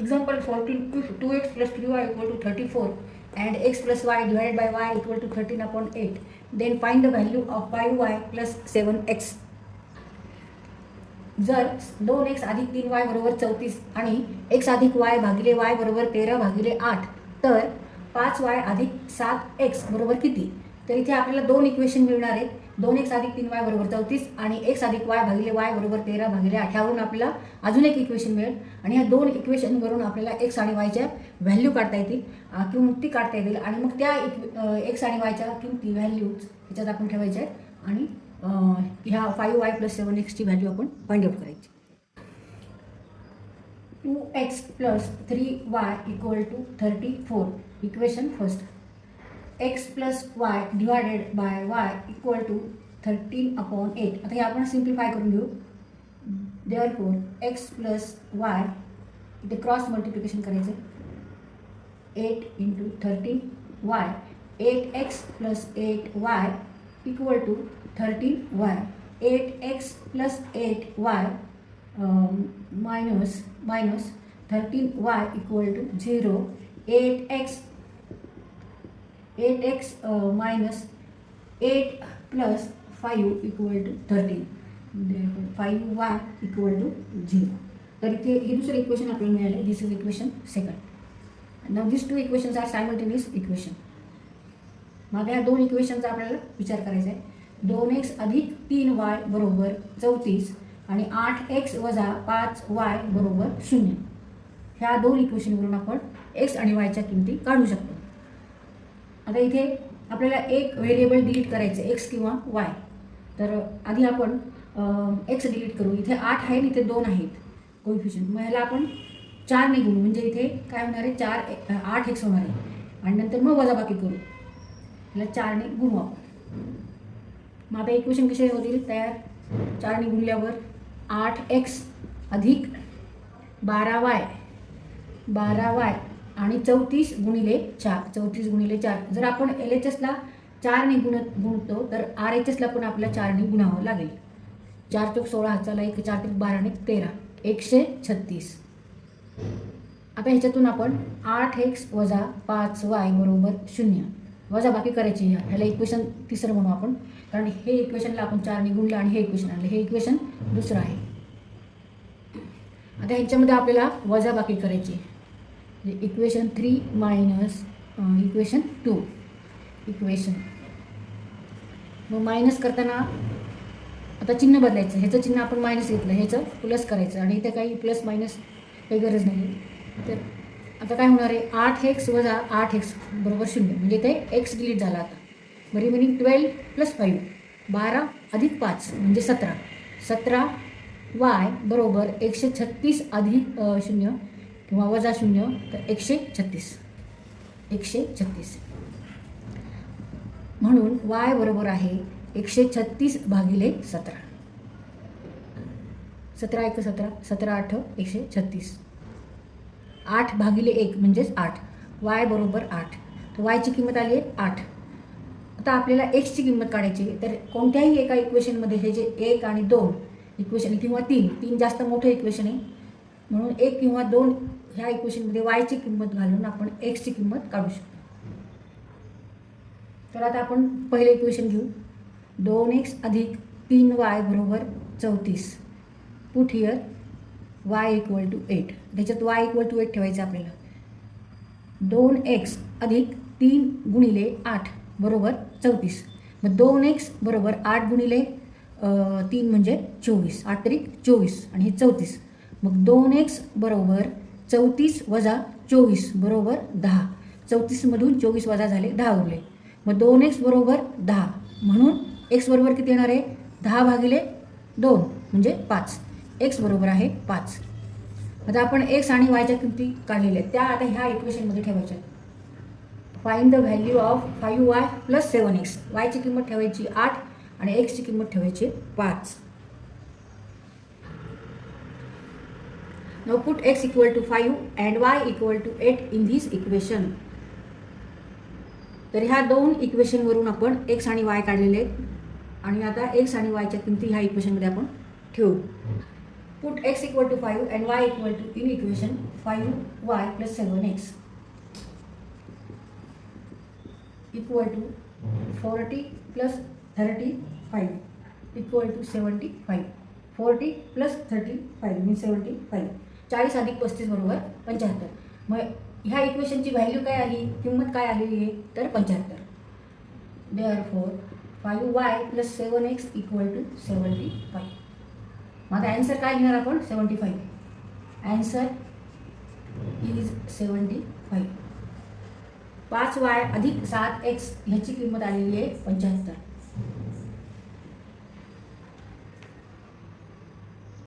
Example fourteen two two x plus three y equal to thirty four and x plus y divide by y equal to thirteen upon eight then find the value of five y plus seven x जर दोन x अधिक तीन y बरोबर चौतीस आणि x अधिक Y भागिले Y बरोबर तेरा भागिले आठ तर पाच वाय अधिक सात एक्स बरोबर किती? तर इथे आपल्याला दोन इक्वेशन मिळणार आहेत. दोन एक्स अधिक तीन वाय बरोबर चौतीस आणि एक्स अधिक वाय भागिले वाय बरोबर तेरा भागिले आठ. आपल्याला अजून एक इक्वेशन मिळेल. आणि ह्या दोन इक्वेशनवरून आपल्याला एक्स आणि वायच्या व्हॅल्यू काढता येतील अं, किंमती काढता येतील आणि मग त्या एक्स आणि वायच्या किमती व्हॅल्यूज ह्याच्यात आपण ठेवायच्या आहेत. आणि ह्या फाईव्ह वाय प्लस सेवन एक्सची व्हॅल्यू आपण फाइंड आउट करायची. Two x plus three y equal to thirty four equation first x plus y divided by y equal to thirteen upon eight आता हे आपण सिम्प्लिफाय करून घेऊ. There four x plus Y इथे cross multiplication करायचं. Eight into thirteen y eight x plus eight y equal to thirteen y eight x plus eight y minus minus thirteen Y equal to zero eight x eight x minus eight plus five equal to thirteen five y equal to zero. तर इथे हे दुसरं equation आपल्याला मिळालं. This is equation second now this two equations are simultaneous equation मग ह्या दोन इक्वेशनचा आपल्याला विचार करायचा आहे दोन एक्स अधिक तीन वाय बरोबर चौतीस आणि आठ एक्स वजा पाच वाय बरोबर शून्य. ह्या दोन इक्वेशनवरून आपण एक्स आणि वायच्या किमती काढू शकतो. आता इथे आपल्याला एक व्हेरिएबल डिलीट करायचं एक्स किंवा वाय तर आधी आपण एक्स डिलीट करू. इथे आठ आहे इथे दोन आहेत. कोइफिशियंट मग ह्याला आपण चारने गुणू म्हणजे इथे काय होणार आहे? चार आठ एक्स होणार आहे. आणि नंतर मग वजाबाकी करू. ह्याला चारने गुणू आपण. मग आता इक्वेशन कसे होतील? तयार. चारने गुणल्यावर आठ एक्स अधिक बारा वाय बारा वाय आणि चौतीस गुणिले चार चौतीस गुणिले चार. जर आपण एल एच एसला चारने गुण गुणतो तर आर एच एसला पण आपल्याला चारने गुणावं लागेल. चार चौक सोळा हाताला एक चार चौक बाराने तेरा. एकशे छत्तीस. आता ह्याच्यातून आपण आठ एक्स वजा पाच वाय बरोबर शून्य. वजा बाकी करायची ह्याला इक्वेशन तिसरं म्हणू आपण. कारण हे इक्वेशनला आपण चारने गुणलं आणि हे इक्वेशन आणलं. हे इक्वेशन दुसरं आहे. आता ह्याच्यामध्ये आपल्याला वजा बाकी करायची म्हणजे equation three minus equation two equation मग मायनस करताना आता चिन्ह बदलायचं. ह्याचं चिन्ह आपण मायनस घेतलं. ह्याचं प्लस करायचं. आणि इथं काही प्लस मायनस काही गरज नाही. तर आता काय होणार आहे? आठ एक्स वजा आठ एक्स बरोबर शून्य. म्हणजे ते एक्स डिलीट झाला आता. मग रिमेनिंग ट्वेल्व प्लस फाईव्ह बारा अधिक पाच म्हणजे सतरा. सतरा वाय बरोबर एकशे छत्तीस अधिक शून्य. किंवा वजा शून्य तर एकशे छत्तीस. एकशे छत्तीस. म्हणून वाय बरोबर आहे एकशे छत्तीस भागिले सतरा. सतरा एक सतरा सतरा आठ एकशे छत्तीस. आठ भागिले एक म्हणजेच आठ. वाय बरोबर आठ. तर वायची किंमत आली आहे आठ. आता आपल्याला एक्सची किंमत काढायची आहे. तर कोणत्याही एका इक्वेशनमध्ये हे जे एक आणि दोन इक्वेशन किंवा तीन तीन जास्त मोठं इक्वेशन आहे. म्हणून एक किंवा दोन ह्या इक्वेशनमध्ये वायची किंमत घालून आपण एक्सची किंमत काढू शकतो. तर आता आपण पहिले इक्वेशन घेऊ. दोन एक्स अधिक तीन वाय बरोबर चौतीस. Put here y equal to eight त्याच्यात वाय इक्वल टू एट ठेवायचं आपल्याला. दोन एक्स अधिक तीन गुणिले आठ बरोबर चौतीस. मग दोन एक्स बरोबर आठ गुणिले तीन म्हणजे चोवीस. आठ तरी चोवीस आणि हे चौतीस. मग दोन एक्स बरोबर चौतीस वजा चोवीस बरोबर दहा. चौतीसमधून चोवीस वजा झाले दहा उरले. मग दोन एक्स बरोबर दहा. म्हणून एक्स बरोबर किती येणार आहे? दहा भागिले दोन म्हणजे पाच. एक्स बरोबर आहे पाच. आता आपण एक्स आणि वायच्या किमती काढलेल्या आहेत. त्या आता ह्या इक्वेशनमध्ये ठेवायच्या find the value of five y plus seven x वायची किंमत ठेवायची आठ आणि एक्सची किंमत ठेवायची पाच. Now put x equal to 5 and y equal to 8 in this equation. तर ह्या दोन इक्वेशनवरून आपण एक्स आणि वाय काढलेले आहेत. आणि आता एक्स आणि वायच्या किमती ह्या इक्वेशनमध्ये आपण ठेवू. Put x equal to five and y equal to in equation five y plus seven x equal to forty plus thirty five equal to seventy five forty plus thirty five mean seventy five चाळीस अधिक पस्तीस बरोबर पंच्याहत्तर. मग ह्या इक्वेशनची value काय आली किंमत काय आलेली आहे तर पंच्याहत्तर. Therefore five y plus seven x equal to seventy five मग आता ॲन्सर काय घेणार आपण? Seventy five answer is seventy five पाच वाय अधिक सात एक्स ह्याची किंमत आलेली आहे पंच्याहत्तर.